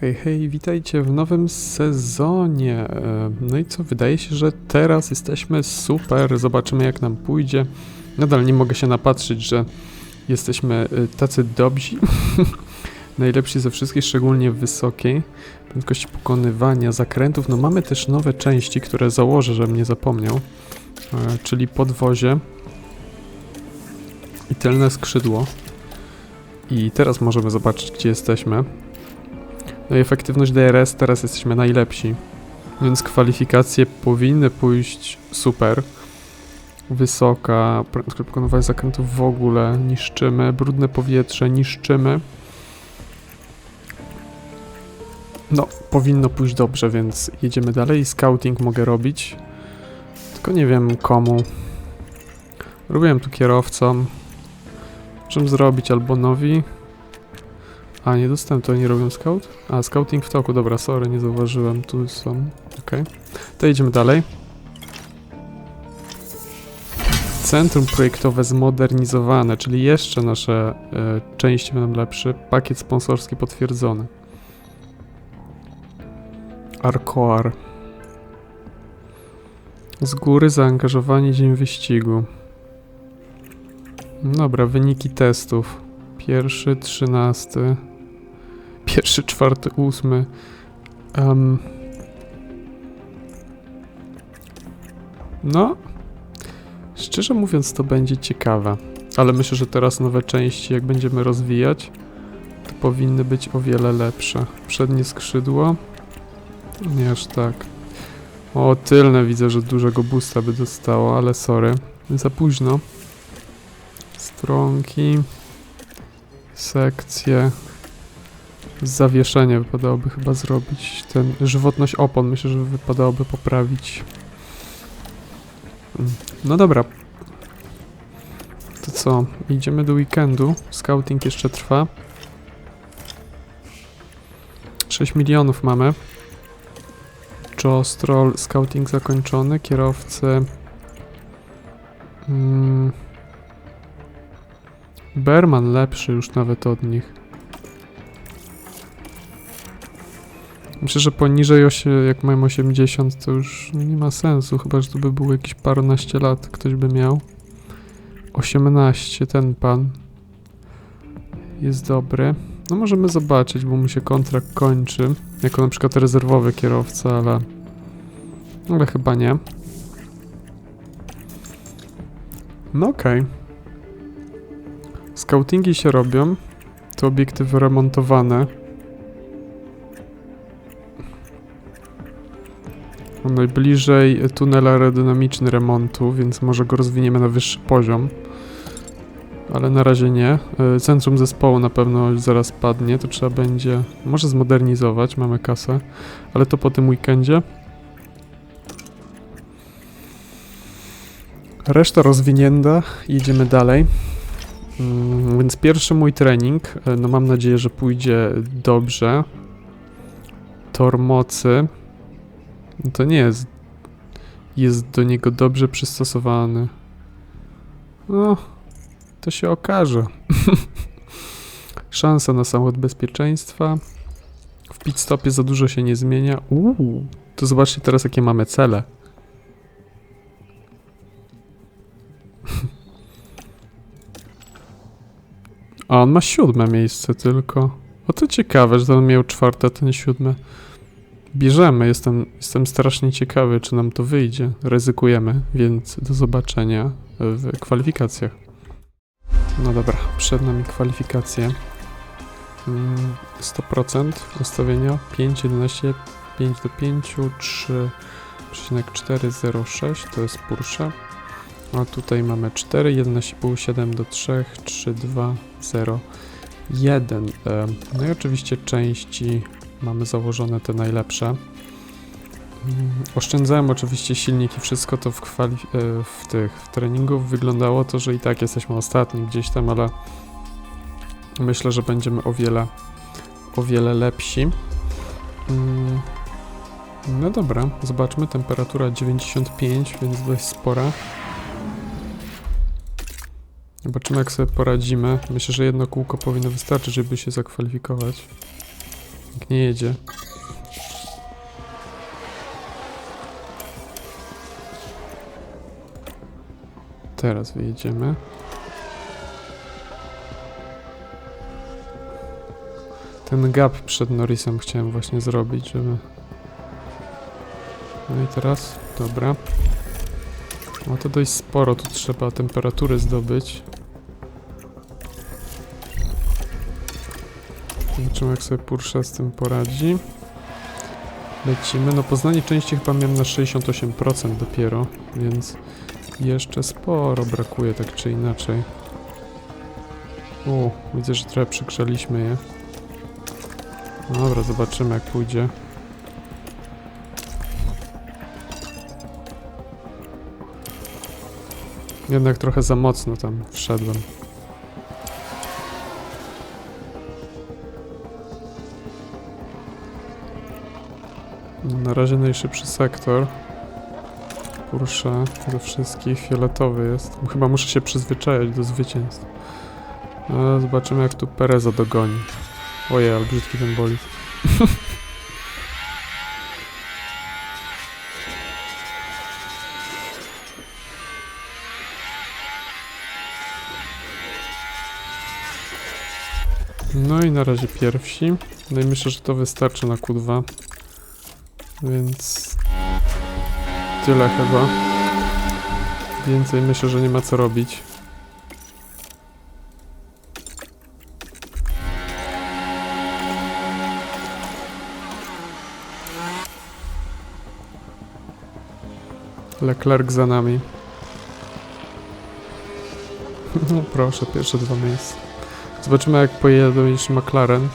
Hej, hej, witajcie w nowym sezonie. E, No i co, wydaje się, że teraz jesteśmy super, zobaczymy jak nam pójdzie. Nadal nie mogę się napatrzeć, że jesteśmy e, tacy dobrzy. Najlepsi ze wszystkich, szczególnie wysokiej prędkości pokonywania zakrętów. No mamy też nowe części, które założę, żebym nie zapomniał. E, Czyli podwozie i tylne skrzydło. I teraz możemy zobaczyć, gdzie jesteśmy. No i efektywność DRS teraz jesteśmy najlepsi. Więc kwalifikacje powinny pójść super. Wysoka, prędkość pokonywania zakrętów w ogóle niszczymy, brudne powietrze niszczymy. No, powinno pójść dobrze, więc jedziemy dalej. Scouting mogę robić. Tylko nie wiem komu. Robiłem tu kierowcom. Możemy zrobić albo nowi. A, nie dostałem, to nie robią scout? A, scouting w toku, dobra, sorry, nie zauważyłem, tu są, okej. To idziemy dalej. Centrum projektowe zmodernizowane, czyli jeszcze nasze e, części będą lepsze. Pakiet sponsorski potwierdzony. Arcoar. Z góry zaangażowanie dzień wyścigu. Dobra, wyniki testów. Pierwszy, trzynasty. Pierwszy, czwarty, ósmy. Em. no. Szczerze mówiąc, to będzie ciekawe. Ale myślę, że teraz nowe części, jak będziemy rozwijać, to powinny być o wiele lepsze. Przednie skrzydło. Nie aż tak. O, tylne widzę, że dużego boosta by dostało, ale sorry. Za późno. Stronki. Sekcje. Zawieszenie wypadałoby chyba zrobić. Ten żywotność opon myślę, że wypadałoby poprawić. Mm, No dobra. To co? Idziemy do weekendu. Scouting jeszcze trwa. 6 milionów mamy. Joe Stroll, scouting zakończony. Kierowcy. Mm. Berman lepszy już nawet od nich. Myślę, że poniżej osie, jak mają 80 to już nie ma sensu, chyba że to by było jakieś paręnaście lat ktoś by miał. 18 ten pan jest dobry. No możemy zobaczyć, bo mu się kontrakt kończy. Jako na przykład rezerwowy kierowca, ale... Ale chyba nie. No okej. Scoutingi się robią. To obiektywy remontowane. Najbliżej tunel aerodynamiczny remontu, więc może go rozwiniemy na wyższy poziom. Ale na razie nie. E, Centrum zespołu na pewno zaraz padnie, to trzeba będzie może zmodernizować, mamy kasę, ale to po tym weekendzie. Reszta rozwinięta, jedziemy dalej. Mm, Więc pierwszy mój trening, e, no mam nadzieję, że pójdzie dobrze. Tor mocy. No To nie jest. Jest do niego dobrze przystosowany. No, to się okaże. Szansa na samochód bezpieczeństwa. W pit stopie za dużo się nie zmienia. Uuu, to zobaczcie teraz, jakie mamy cele. A on ma siódme miejsce tylko. O to ciekawe, że on miał czwarte, nie siódme. Bierzemy, jestem, jestem strasznie ciekawy, czy nam to wyjdzie. Ryzykujemy, więc do zobaczenia w kwalifikacjach. No dobra, przed nami kwalifikacje. Mm, 100% ustawienia 5, 11, 5 do 5, 3,406 to jest Porsche. A tutaj mamy 4, 11,5, 7 do 3, 3, 2, 0, 1. No i oczywiście części mamy założone te najlepsze. Mm, Oszczędzałem oczywiście silnik i wszystko to w, e, w tych w treningu wyglądało to, że i tak jesteśmy ostatni gdzieś tam, ale myślę, że będziemy o wiele o wiele lepsi. Mm, No dobra, zobaczmy. Temperatura 95, więc dość spora. Zobaczymy jak sobie poradzimy. Myślę, że jedno kółko powinno wystarczyć, żeby się zakwalifikować. Pięknie jedzie. Teraz wyjedziemy. Ten gap przed Norrisem chciałem właśnie zrobić, żeby... No i teraz, dobra. No to dość sporo, tu trzeba temperatury zdobyć. Zobaczymy jak sobie Porsche z tym poradzi. Lecimy. No poznanie części chyba miałem na 68% dopiero, więc jeszcze sporo brakuje tak czy inaczej. O, widzę, że trochę przygrzaliśmy je. Dobra, zobaczymy jak pójdzie. Jednak trochę za mocno tam wszedłem. Na razie najszybszy sektor. Porsche ze wszystkich fioletowy jest. Chyba muszę się przyzwyczajać do zwycięstw. Zobaczymy jak tu Pereza dogoni. Ojej, ale brzydki ten bolid. No i na razie pierwsi. No i myślę, że to wystarczy na Q2. Więc tyle chyba. Więcej myślę, że nie ma co robić. Leclerc za nami. No proszę, pierwsze dwa miejsca. Zobaczymy jak pojedzie jeszcze McLaren.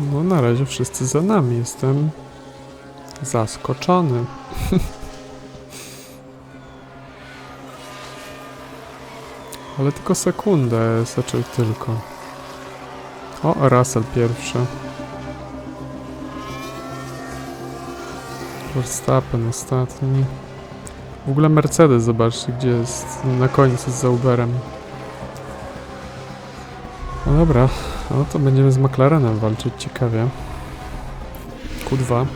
No na razie wszyscy za nami. Jestem zaskoczony. Ale tylko sekundę, znaczy tylko. O, Russell pierwszy. Verstappen ostatni. W ogóle Mercedes, zobaczcie, gdzie jest na końcu z Zauberem. No dobra, no to będziemy z McLarenem walczyć, ciekawie. Q2.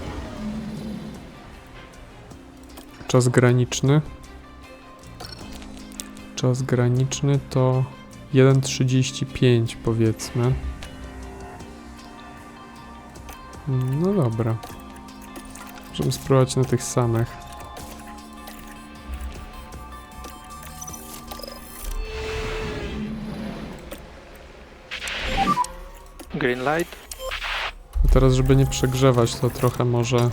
Czas graniczny. Czas graniczny to 1.35 powiedzmy. No dobra. Możemy spróbować na tych samych. Green light. I teraz, żeby nie przegrzewać, to trochę może e,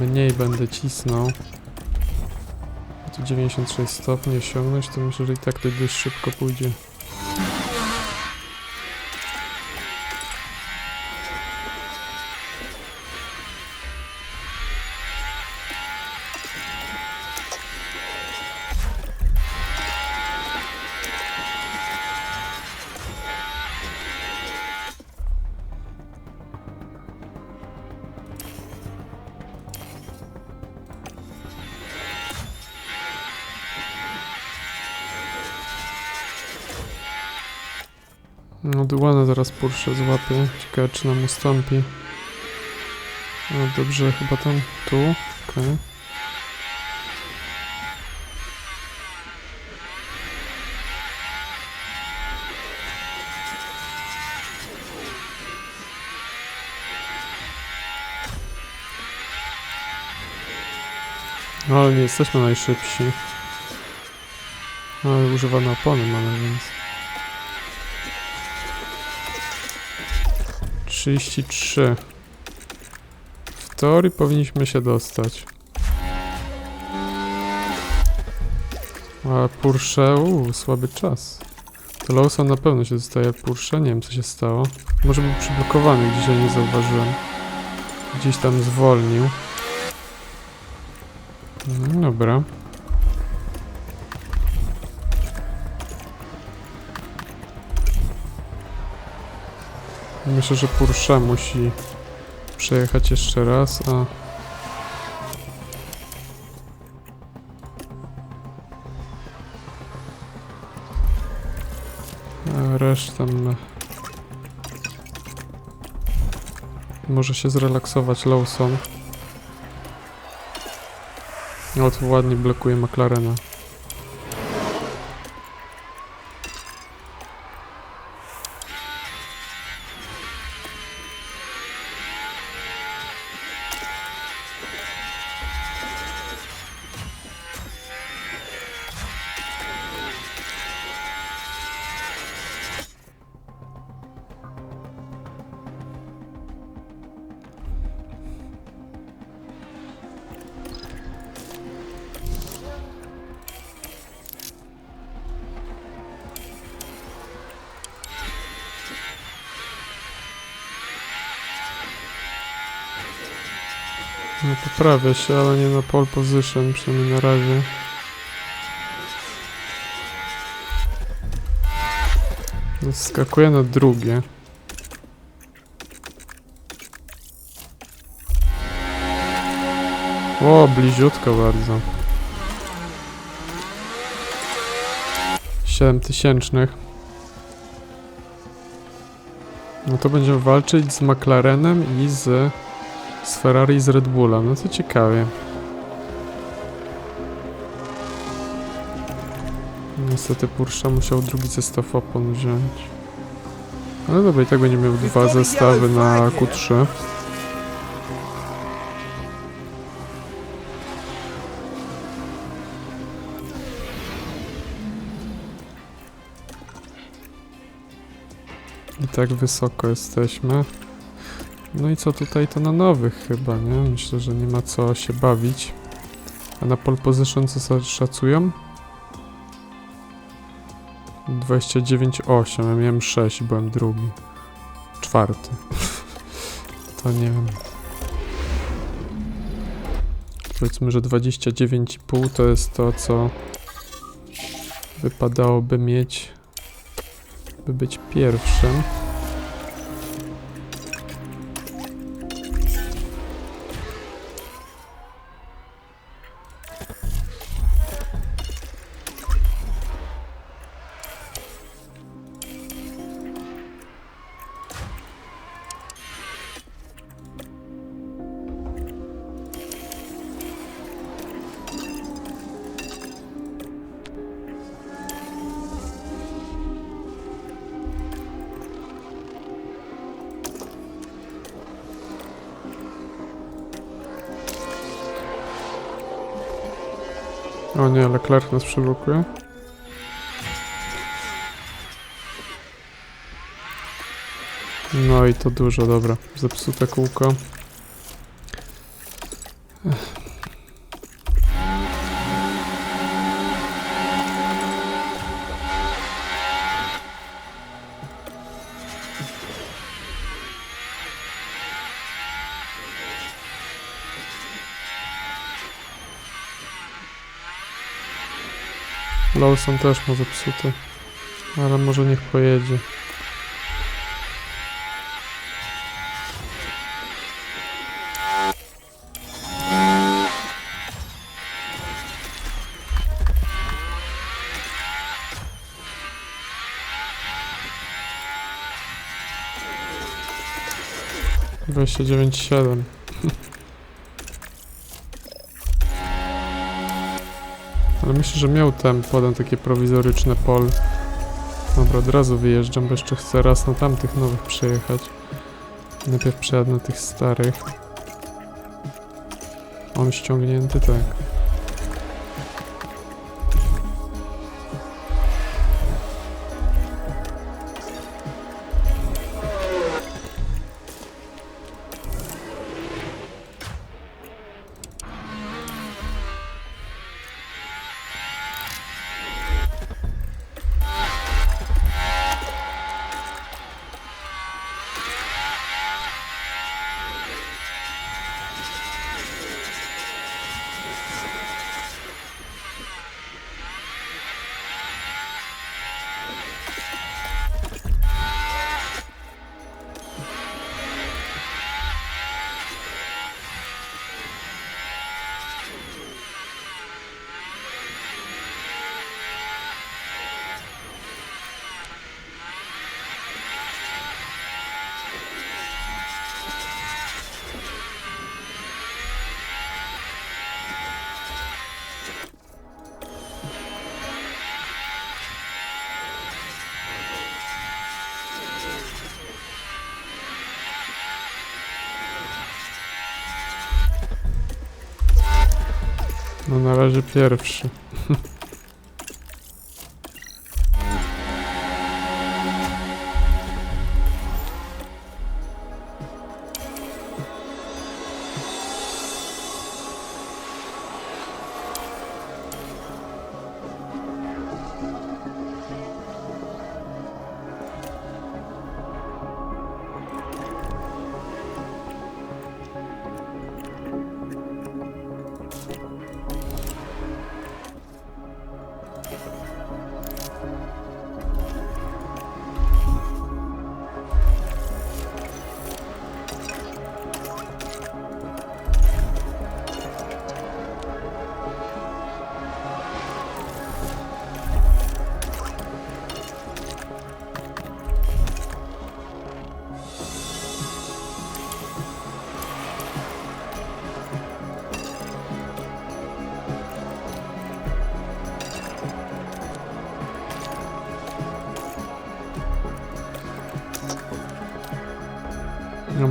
mniej będę cisnął. Tu 96 stopni osiągnąć, to myślę, że i tak to dość szybko pójdzie. No, Duana zaraz Porsche złapie. Ciekawe, czy nam ustąpi. No dobrze, chyba tam tu. Okej. No, ale nie jesteśmy najszybsi. Ale używamy opony mamy, więc... 33. W teorii powinniśmy się dostać. Ale Porsche, uuu, słaby czas. To Lawson na pewno się dostaje Porsche, nie wiem co się stało. Może był przyblokowany, dzisiaj nie zauważyłem. Gdzieś tam zwolnił. No dobra. Myślę, że Porsche musi przejechać jeszcze raz, a... A resztę... Może się zrelaksować Lawson. O, ładnie blokuje McLarena. No poprawia się, ale nie na pole position, przynajmniej na razie. Skakuje na drugie. O, bliziutko bardzo. 7 tysięcznych. No to będziemy walczyć z McLarenem i z, z Ferrari i z Red Bullem. No to ciekawie. Niestety Porsche musiał drugi zestaw opon wziąć. Ale dobra, i tak będzie miał dwa zestawy na Q3. I tak wysoko jesteśmy. No i co tutaj to na nowych chyba, nie? Myślę, że nie ma co się bawić. A na pole position co szacują? 29,8, ja miałem 6 byłem drugi. Czwarty. to nie wiem. Powiedzmy, że 29,5 to jest to, co wypadałoby mieć, by być pierwszym. O nie, Leclerc nas przyblokuje. No i to dużo, dobra. Zepsute kółko. Lawson też ma zepsute. Ale może niech pojedzie. Dwadzieścia dziewięć siedem. Ale myślę, że miał tempo, potem takie prowizoryczne pol. Dobra, od razu wyjeżdżam, bo jeszcze chcę raz na tamtych nowych przejechać. Najpierw przejadę na tych starych. On ściągnięty, tak. No na razie pierwszy.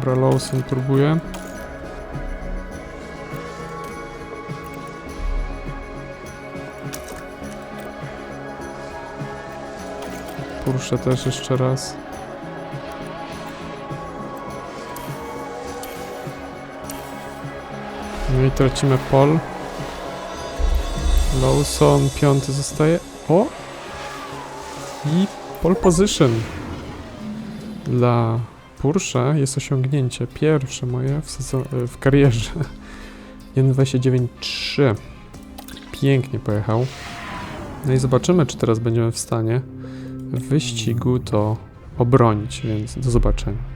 Dobra, Lawson próbuje. Poruszę też jeszcze raz. No i tracimy pol. Lawson piąty zostaje. O! I pole position dla Porsche jest osiągnięcie pierwsze moje w, sezo- w karierze. 1.29.3 Pięknie pojechał. No i zobaczymy, czy teraz będziemy w stanie w wyścigu to obronić, więc do zobaczenia.